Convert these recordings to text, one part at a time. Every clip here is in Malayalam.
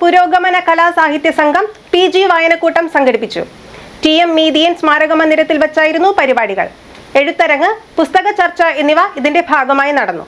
പുരോഗമന കലാ സാഹിത്യ സംഘം പി ജി വായനക്കൂട്ടം സംഘടിപ്പിച്ചു. ടി എം മീതിയൻ സ്മാരക മന്ദിരത്തിൽ വച്ചായിരുന്നു പരിപാടികൾ. എഴുത്തരങ്ങ് പുസ്തക ചർച്ച എന്നിവ ഇതിന്റെ ഭാഗമായി നടന്നു.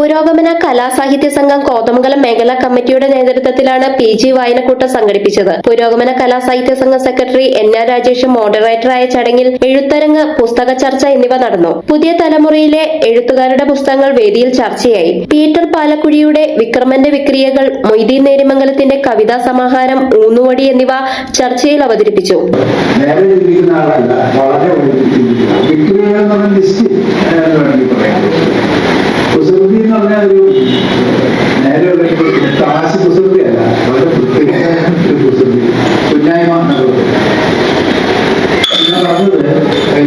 പുരോഗമന കലാസാഹിത്യ സംഘം കോതമംഗലം മേഖലാ കമ്മിറ്റിയുടെ നേതൃത്വത്തിലാണ് പി ജി വായനക്കൂട്ടം സംഘടിപ്പിച്ചത്. Purogamana Kalasahitya Sangham secretary N R Rajesh മോഡറേറ്ററായ ചടങ്ങിൽ എഴുത്തരങ്ങ് പുസ്തക ചർച്ച എന്നിവ നടന്നു. പുതിയ തലമുറയിലെ എഴുത്തുകാരുടെ പുസ്തകങ്ങൾ വേദിയിൽ ചർച്ചയായി. പീറ്റർ പാലക്കുഴിയുടെ വിക്രമന്റെ വിക്രിയകൾ മൊയ്തീൻ നേരിമംഗലത്തിന്റെ കവിതാ സമാഹാരം ഊന്നുവടി എന്നിവ ചർച്ചയിൽ അവതരിപ്പിച്ചു. വളരെ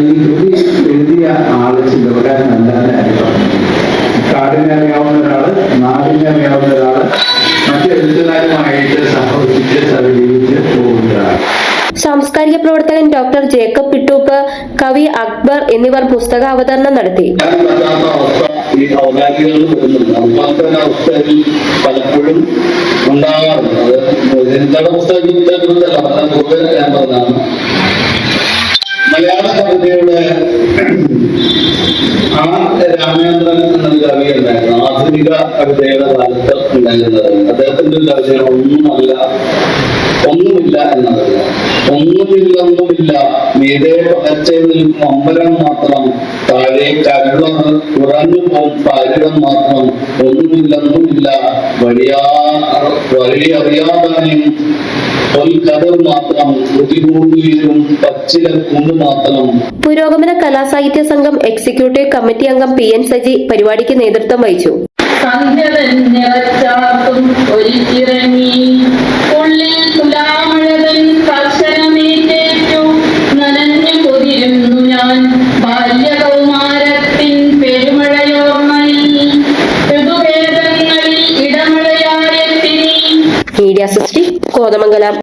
ഈ കൃതി എഴുതിയ ആൾ ചിന്തപകാരനല്ല എന്ന് പറഞ്ഞു കാടിനെ അറിയാവുന്ന ഒരാൾ നാടിനെ അറിയാവുന്ന ഒരാൾ മറ്റെഴുത്തുകാരുമായിട്ട് സഹവസിച്ച് സഹജീവിച്ച് പോകുന്ന സാംസ്കാരിക പ്രവർത്തകൻ ഡോക്ടർ ജേക്കബ് പിട്ടൂപ്പ് കവി അക്ബർ എന്നിവർ പുസ്തക അവതരണം നടത്തി. ഞാൻ പറ്റാത്ത അവസ്ഥ ഈ ഔദ്യോഗികളിൽ വരുന്നുണ്ട്. അതുപോലെ തന്നെ അവസ്ഥയിൽ പലപ്പോഴും ഉണ്ടാകാറുണ്ട്. അത് പൊതുവെ ഞാൻ കവിതയുടെ ആ രാമേന്ദ്രൻ എന്നൊരു കവി ഉണ്ടായിരുന്നു ആധുനിക കവിതയുടെ കാലത്ത് ഉണ്ടായിരുന്നത്. അദ്ദേഹത്തിന്റെ ഒരു ഒന്നുമല്ല ഒന്നുമില്ല എന്നതല്ല ഒന്നുമില്ലൊന്നുമില്ല. മീതെ പകർച്ചയിൽ നിൽക്കും അമ്പലം മാത്രം താഴെ കരുളർ കുറഞ്ഞു പോകും പാരിടം മാത്രം ഒന്നുമില്ലെന്നുമില്ല. വഴിയാ വഴി അറിയാതാനും പൊൽക്കഥർ മാത്രം ബുദ്ധിമുട്ടുകയും പച്ചില കുണ്ട് മാത്രം. പുരോഗമന കലാസാഹിത്യ സംഘം എക്സിക്യൂട്ടീവ് കമ്മിറ്റി അംഗം പി എൻ സജി പരിപാടിക്ക് നേതൃത്വം വഹിച്ചു. സന്ധ്യ തന്നെ ഇടമഴയായെത്തിനി കോതമംഗലം.